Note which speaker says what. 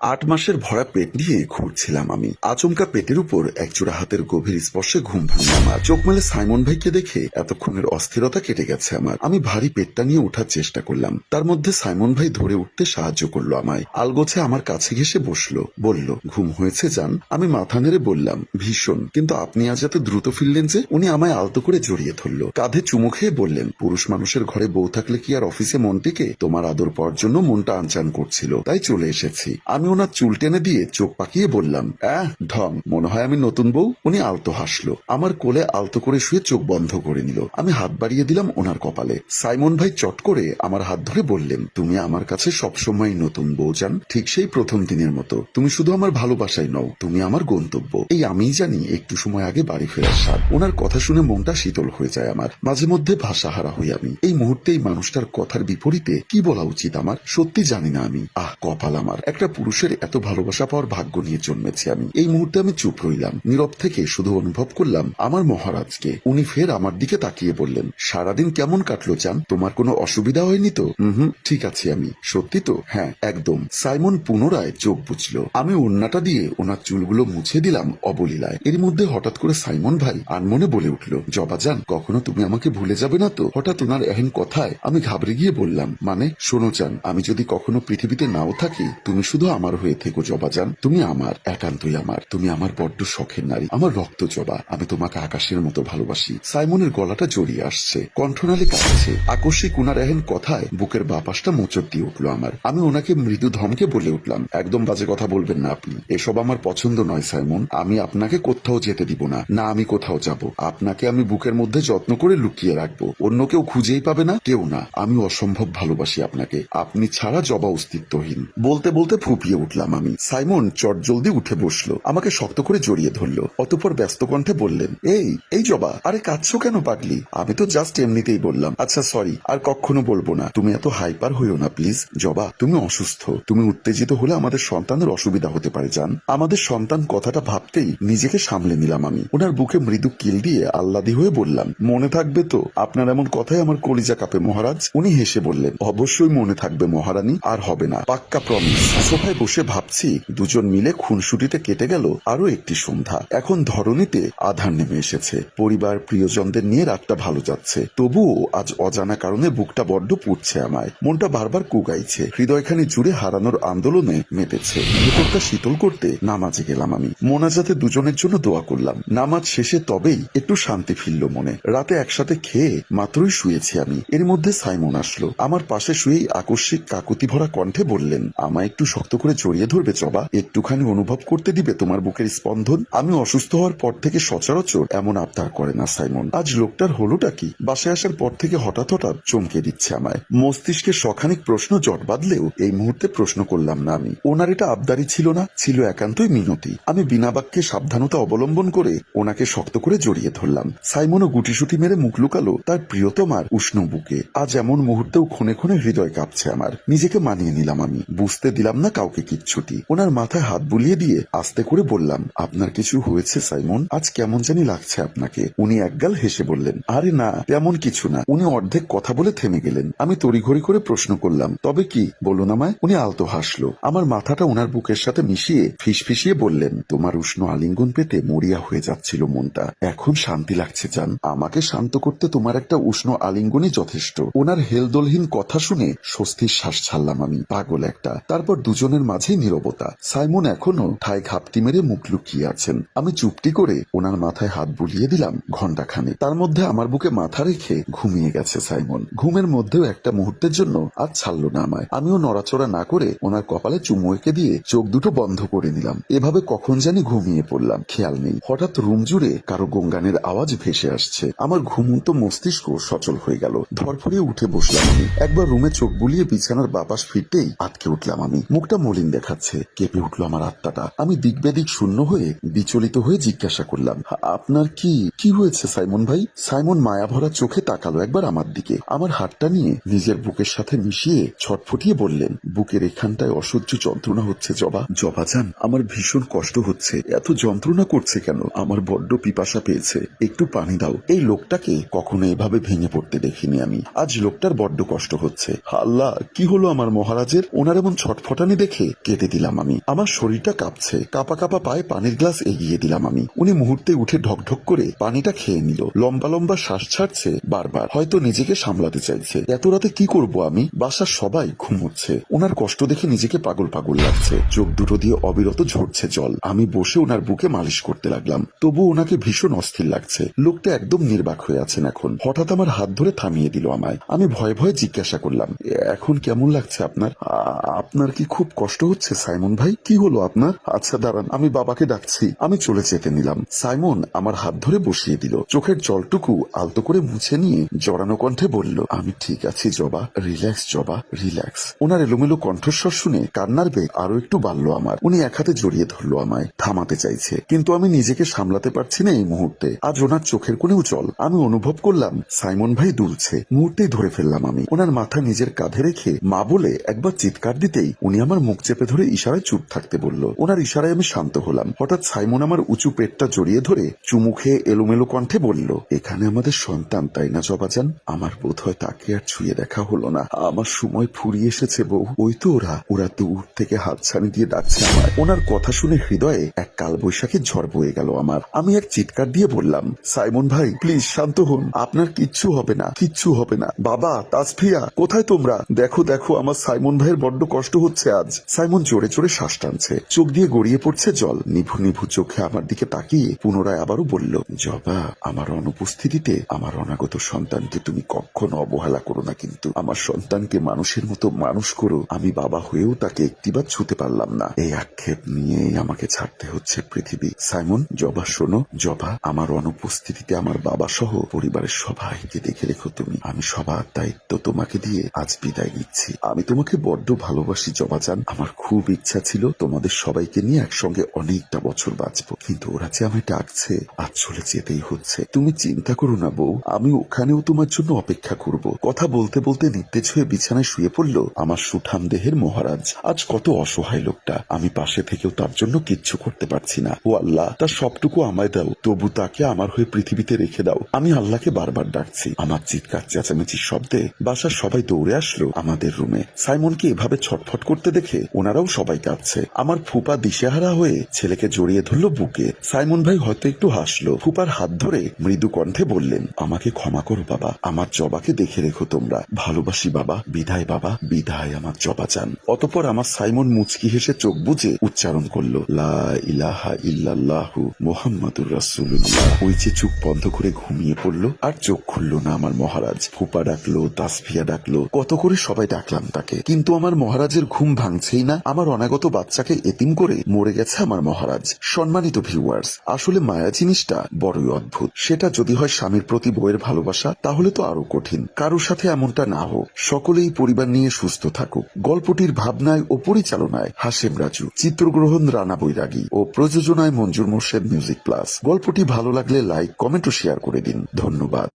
Speaker 1: আট মাসের ভরা পেট নিয়ে ঘুরছিলাম আমি। আচমকা পেটের উপর একজোড়া হাতের গভীর স্পর্শে ঘুম ভাঙল আমার। চোখ মেলে সাইমন ভাইকে দেখে এতক্ষণের অস্থিরতা কেটে গেছে আমার। আমি ভারী পেটটা নিয়ে ওঠার চেষ্টা করলাম। তার মধ্যে সাইমন ভাই ধরে উঠতে সাহায্য করল আমায়। আলগোছে আমার কাছে ঘেসে বসল। বলল, ঘুম হয়েছে যান আমি মাথা নেড়ে বললাম, ভীষণ। কিন্তু আপনি আজ এত দ্রুত ফিরলেন যে? উনি আমায় আলতো করে জড়িয়ে ধরলো। কাঁধে চুমু খেয়ে বললেন, পুরুষ মানুষের ঘরে বউ থাকলে কি আর অফিসে মনটিকে তোমার আদর পাওয়ার জন্য মনটা আনচান করছিল, তাই চলে এসেছি। আমি ওনার চুল টেনে দিয়ে চোখ পাকিয়ে বললাম, আহ ঢং মনে হয় আমি নতুন বউ। উনি আলতো হাসলো। আমার কোলে আলতো করে শুয়ে চোখ বন্ধ করে নিল। আমি হাত বাড়িয়ে দিলাম ওনার কপালে। সাইমন ভাই চট করে আমার হাত ধরে বললেন, তুমি আমার কাছে সবসময় নতুন বউ যান ঠিক সেই প্রথম দিনের মতো। তুমি শুধু আমার ভালোবাসাই নও, তুমি আমার গন্তব্য। এই আমিই জানি একটু সময় আগে বাড়ি ফেরার স্বাদ। ওনার কথা শুনে মনটা শীতল হয়ে যায় আমার। মাঝে মধ্যে ভাষাহারা হই আমি। এই মুহূর্তে এই মানুষটার কথার বিপরীতে কি বলা উচিত আমার? সত্যি জানি না আমি। আহ, কপাল আমার। একটা পুরুষের এত ভালোবাসা পাওয়ার ভাগ্য নিয়ে জন্মেছি আমি। এই মুহূর্তে আমি চুপ রইলাম। নীরব থেকে শুধু অনুভব করলাম, আমার মহারাজকে। উনি ফের আমার দিকে তাকিয়ে বললেন, সারাদিন কেমন কাটলো চান? তোমার কোনো অসুবিধা হয়নি তো? হুম ঠিক আছে আমি। সত্যি তো? হ্যাঁ একদম। সাইমন পুনরায় চোখ বুঝলো। আমি ওন্নাটা দিয়ে ওনার চুলগুলো মুছে দিলাম অবলীলায়। এর মধ্যে হঠাৎ করে সাইমন ভাই আনমনে বলে উঠল, জবা যান কখনো তুমি আমাকে ভুলে যাবে না তো? হঠাৎ ওনার এহেন কথায় আমি ঘাবড়ে গিয়ে বললাম মানে শোনো চান, আমি যদি কখনো পৃথিবীতে নাও থাকি, তুমি শুধু আমার হয়ে থেকো জবা যান তুমি আমার, একান্তই আমার। তুমি আমার বড্ড শখের নারী। আমার রক্ত জবা। আমি তোমাকে আকাশের মতো ভালোবাসি। সাইমনের গলাটা জড়িয়ে আসছে। কণ্ঠনালী কাঁপছে আকস্মিক উনার এহেন কথায় বুকের বাপাসটা মোচড় দিয়ে উঠল আমার। আমি ওনাকে মৃদু ধমকে বলে উঠলাম, একদম বাজে কথা বলবেন না আপনি। এসব আমার পছন্দ নয়, সাইমন। আমি আপনাকে কোথাও যেতে দিব না। না, আমি কোথাও যাব। আপনাকে আমি বুকের মধ্যে যত্ন করে লুকিয়ে রাখব। অন্য কেউ খুঁজেই পাবে না, কেউ না। আমি অসম্ভব ভালোবাসি আপনাকে। আপনি ছাড়া জবা অস্তিত্বহীন। বলতে বলতে ফুপিয়ে উঠলাম আমি। সাইমন চট জলদি উঠে বসল, আমাকে শক্ত করে জড়িয়ে ধরলো। অতঃপর ব্যস্ত কণ্ঠে বললেন, এই এই জবা, আরে কাঁদছো কেন পাগলি? আমি তো জাস্ট এমনিতেই বললাম আচ্ছা সরি আর কখনো বলব না। তুমি এত হাইপার হইও না প্লিজ জবা, তুমি অসুস্থ। তুমি উত্তেজিত হলে আমাদের সন্তানের অসুবিধা হতে পারে, জান। আমাদের সন্তান কথাটা ভাবতেই নিজেকে সামলে নিলাম আমি। ওনার বুকে মৃদু কিল দিয়ে আল্লাদি হয়ে বললাম, মনে থাকবে তো, আপনার এমন কথাই আমার কলিজা কাপে মহারাজ? উনি হেসে বললেন, অবশ্যই মনে থাকবে মহারানী, আর হবে না, পাক্কা প্রমিস সোফায় বসে ভাবছি, দুজন মিলে খুনসুটিতে কেটে গেল আরও একটি সন্ধ্যা। এখন ধরনীতে আধার নেমে এসেছে। পরিবার, প্রিয়জনদের নিয়ে রাতটা ভালো যাচ্ছে। তবুও আজ অজানা কারণে বুকটা বড্ড পুড়ছে আমায়। মনটা বারবার কুগাইছে। হৃদয়খানি জুড়ে হারানোর আন্দোলনে মেতেছে। ভেতরটা শীতল করতে নামাজে গেলাম আমি। মোনাজাতে দুজনের জন্য দোয়া করলাম। নামাজ শেষে তবেই একটু শান্তি ফিরল মনে। রাতে একসাথে খেয়ে মাত্রই শুয়েছি আমি। এর মধ্যে সাইমন আসলো। আমার পাশে শুয়েই আকস্মিক কাকুতি ভরা কণ্ঠে বললেন, আমায় একটু শক্ত করে জড়িয়ে ধরবে জবা একটুখানি অনুভব করতে দিবে তোমার বুকের স্পন্দন। আমি অসুস্থ হওয়ার পর থেকে সচরাচর এমন আবদার করে না, সাইমন। আজ লোকটার হলোটা কি? বাসায় আসার পর থেকে হঠাৎ হঠাৎ চমকে দিচ্ছে আমায়। মস্তিষ্কে সখানিক প্রশ্ন জট বাঁধলেও এই মুহূর্তে প্রশ্ন করলাম না আমি। ওনার এটা আবদারি ছিল না, ছিল একান্তই মিনতি। আমি বিনা বাক্যে সাবধানতা অবলম্বন করে ওনাকে শক্ত করে জড়িয়ে ধরলাম। সাইমনও গুটিসুটি মেরে মুখ লুকালো তার প্রিয়তমার উষ্ণ বুকে। আজ এমন মুহূর্তেও ক্ষণে ক্ষণে হৃদয় কাঁপছে আমার। নিজেকে মানিয়ে নিলাম আমি। বুঝতে দিলাম না কাউকে কিচ্ছুটি ওনার মাথায় হাত বুলিয়ে দিয়ে আস্তে করে বললাম, আপনার কিছু হয়েছে, সাইমন? আজ কেমন জানি লাগছে আপনাকে। উনি একগাল হেসে বললেন, আরে না, তেমন কিছু না। উনি অর্ধেক কথা বলে থেমে গেলেন। আমি তড়িঘড়ি করে প্রশ্ন করলাম, তবে কি? বলুন আমায়। উনি আলতো হাসলো। আমার মাথাটা ওনার বুকের সাথে মিশিয়ে ফিসফিসিয়ে বললেন, তোমার উষ্ণ আলিঙ্গন পেতে মরিয়া হয়ে যাচ্ছিল মনটা। এখন শান্তি লাগছে, জান। আমাকে শান্ত করতে তোমার একটা উষ্ণ আলিঙ্গনই যথেষ্ট। ওনার হেলদোলহীন কথা শুনে স্বস্তির শ্বাস ছাড়লাম আমি, পাগল একটা। তারপর দুজনের মাঝে নীরবতা। সাইমন এখনও ঠায় ঘাপটি মেরে মুখ লুকিয়ে আছেন। আমি চুপটি করে ওনার মাথায় হাত বুলিয়ে দিলাম ঘন্টাখানে তার মধ্যে আমার বুকে মাথা রেখে ঘুমিয়ে গেছে সাইমন। ঘুমের মধ্যেও একটা মুহূর্তের জন্য আর ছাড়লো না আমায়। আমিও নড়াচড়া না করে ওনার কপালে চুমু এঁকে দিয়ে চোখ দুটো বন্ধ করে নিলাম। এভাবে কখন জানি ঘুমিয়ে পড়লাম, খেয়াল নেই। হঠাৎ রুম জুড়ে কারও গঙ্গানের আওয়াজ ভেসে আসছে। আমার ঘুমন্ত মস্তিষ্ক সচল হয়ে গেল। ধরফড়িয়ে উঠে বসলাম আমি। একবার রুমে চোখ বুলিয়ে বিছানার বাপাস ফিরতেই আটকে উঠলাম আমি। মুখটা মলিন দেখাচ্ছে, কেঁপে উঠল আমার আত্মাটা। আমি দিক বেদিক শূন্য হয়ে বিচলিত হয়ে জিজ্ঞাসা করলাম, আপনার কি কি হয়েছে সাইমন ভাই? সাইমন মায়া ভরা চোখে তাকালো একবার আমার দিকে। আমার হাতটা নিয়ে নিজের বুকের সাথে মিশিয়ে ছটফটিয়ে বললেন, বুকের এখানটায় অসহ্য যন্ত্রণা হচ্ছে, জবা। জবা যান, আমার ভীষণ কষ্ট হচ্ছে। এত যন্ত্রণা করছে কেন? আমার বড্ড পিপাসা পেয়েছে। একটু পানি দাও। এই লোকটাকে কখনো এভাবে ভেঙে পড়তে দেখিনি আমি। আজ লোকটার বড্ড কষ্ট হচ্ছে। আল্লাহ, কি হলো আমার মহারাজের? ওনার এমন ছটফটানি দেখে দেখে কেটে দিলাম আমি। আমার শরীরটা কাঁপছে। কাপা কাপা পায়ে পানির গ্লাস এগিয়ে দিলাম আমি। উনি মুহূর্তে উঠে ঢকঢক করে পানিটা খেয়ে নিল। লম্বা লম্বা শ্বাস ছাড়ছে বারবার। হয়তো নিজেকে সামলাতে চাইছে। এত রাতে কি করব আমি? বাসার সবাই ঘুমোচ্ছে ওনার কষ্ট দেখে নিজেকে পাগল পাগল লাগছে। চোখ দুটো দিয়ে অবিরত ঝরছে জল। আমি বসে ওনার বুকে মালিশ করতে লাগলাম। তবু ওনাকে ভীষণ অস্থির লাগছে। লোকটা একদম নির্বাক হয়ে আছেন এখন। হঠাৎ আমার হাত ধরে থামিয়ে দিল আমায়। আমি ভয়ে ভয়ে জিজ্ঞাসা করলাম, এখন কেমন লাগছে আপনার? আপনার কি খুব কষ্ট হচ্ছে, সাইমন ভাই। কি হলো আপনার? আচ্ছা দাঁড়ান, আমি বাবাকে ডাকছি। আমি চলে যেতে নিলাম। সাইমন আমার হাত ধরে বসিয়ে দিল। চোখের জলটুকু আলতো করে মুছে নিয়ে জড়ানো কণ্ঠে বলল, আমি ঠিক আছি, জবা। রিল্যাক্স জবা। রিল্যাক্স। ওনার এলোমেলো কণ্ঠস্বর শুনে কান্নার বেগ আরও একটু বাড়লো আমার। উনি এক হাতে জড়িয়ে ধরলো আমায়, থামাতে চাইছে। কিন্তু আমি নিজেকে সামলাতে পারছি না এই মুহূর্তে। আজ ওনার চোখের কোণেও জল। আমি অনুভব করলাম, সাইমন ভাই দুলছে। মুহূর্তেই ধরে ফেললাম আমি। ওনার মাথা নিজের কাঁধে রেখে মা বলে একবার চিৎকার দিতেই উনি আমার মুখ চেপে ধরে ইশারায় চুপ থাকতে বলল। ওনার ইশারায় আমি শান্ত হলাম। হঠাৎ সাইমন আমার উঁচু পেটটা জড়িয়ে ধরে চুমু খেয়ে এলোমেলো কণ্ঠে বলল, এখানে আমাদের সন্তান, তাই না জবাজান? আমার বোধ হয় তাকে আর ছুঁয়ে দেখা হলো না। আমার সময় ফুরিয়ে এসেছে বউ। ওই তো ওরা। ওরা দূর থেকে হাত ছানি দিয়ে ডাকছে আমার ওনার কথা শুনে হৃদয়ে এক কালবৈশাখীর ঝড় বয়ে গেল আমার। আমি এক চিৎকার দিয়ে বললাম, সাইমন ভাই, প্লিজ শান্ত হন। আপনার কিচ্ছু হবে না, কিচ্ছু হবে না। বাবা, তাসফিয়া, কোথায় তোমরা? দেখো দেখো, আমার সাইমন ভাইয়ের বড্ড কষ্ট হচ্ছে আজ। সাইমন জোরে জোরে শ্বাস টানছে। চোখ দিয়ে গড়িয়ে পড়ছে জল। নিভু নিভু চোখে আমার দিকে তাকিয়ে পুনরায় আবারও বলল, জবা, আমার অনুপস্থিতিতে আমার অনাগত সন্তানকে তুমি কখনো অবহেলা করো না কিন্তু। আমার সন্তানকে মানুষের মতো মানুষ করো। আমি বাবা হয়েও তাকে একটিবার ছুতে পারলাম না। এই আক্ষেপ নিয়েই আমাকে ছাড়তে হচ্ছে পৃথিবী। সাইমন, জবা, শোনো। জবা, আমার অনুপস্থিতিতে আমার বাবা সহ পরিবারের সবাইকে দেখে রেখো তুমি। আমি সবার দায়িত্ব তোমাকে দিয়ে আজ বিদায় নিচ্ছি। আমি তোমাকে বড্ড ভালোবাসি জবাজান আমার খুব ইচ্ছা ছিল তোমাদের সবাইকে নিয়ে একসঙ্গে অনেকটা বছর বাঁচবো। কিন্তু ওরা যে আমায় ডাকছে, আজ চলে যেতেই হচ্ছে। তুমি চিন্তা করো না বউ, আমি ওখানেও তোমার জন্য অপেক্ষা করব। কথা বলতে বলতে নির্দেশ হয়ে বিছানায় শুয়ে পড়ল আমার সুঠাম দেহের মহারাজ। আজ কত অসহায় লোকটা, আমি পাশে থেকেও তার জন্য কিচ্ছু করতে পারছি না। ও আল্লাহ, তার সবটুকু আমায় দাও, তবু তাকে আমার হয়ে পৃথিবীতে রেখে দাও। আমি আল্লাহকে বারবার ডাকছি। আমার চিৎকার, চেঁচামেচির শব্দে বাসার সবাই দৌড়ে আসলো আমাদের রুমে। সাইমনকে এভাবে ছটফট করতে দেখে ওনারাও সবাই কাঁদছে। আমার ফুপা দিশেহারা হয়ে ছেলেকে জড়িয়ে ধরলো বুকে। সাইমন ভাই হয়তো একটু হাসলো। ফুপার হাত ধরে মৃদু কণ্ঠে বললেন, আমাকে ক্ষমা করো বাবা। আমার জবাকে দেখে রেখো তোমরা। ভালোবাসি বাবা। বিদায় বাবা। বিদায় আমার জবা চান। অতপর আমার সাইমন মুচকি হেসে চোখ বুজে উচ্চারণ করল, লা ইলাহা ইল্লাল্লাহু মোহাম্মদুর রাসূলুল্লাহ। ওই যে চোখ বন্ধ করে ঘুমিয়ে পড়ল আর চোখ খুললো না আমার মহারাজ। ফুপা ডাকলো, তাসফিয়া ডাকলো, কত করে সবাই ডাকলাম তাকে। কিন্তু আমার মহারাজের ঘুম ভাঙছেই না? আমার অনাগত বাচ্চাকে এতিম করে মরে গেছে আমার মহারাজ। সম্মানিত ভিউয়ার্স আসলে মায়া জিনিসটা বড়ই অদ্ভুত। সেটা যদি হয় স্বামীর প্রতি বইয়ের ভালোবাসা, তাহলে তো আরও কঠিন। কারোর সাথে এমনটা না হোক, সকলেই পরিবার নিয়ে সুস্থ থাকুক। গল্পটির ভাবনায় ও পরিচালনায় হাসেম রাজু, চিত্রগ্রহণ রানা বৈরাগী ও প্রযোজনায় মঞ্জুর মোর্শেদ মিউজিক প্লাস। গল্পটি ভালো লাগলে লাইক, কমেন্ট ও শেয়ার করে দিন। ধন্যবাদ।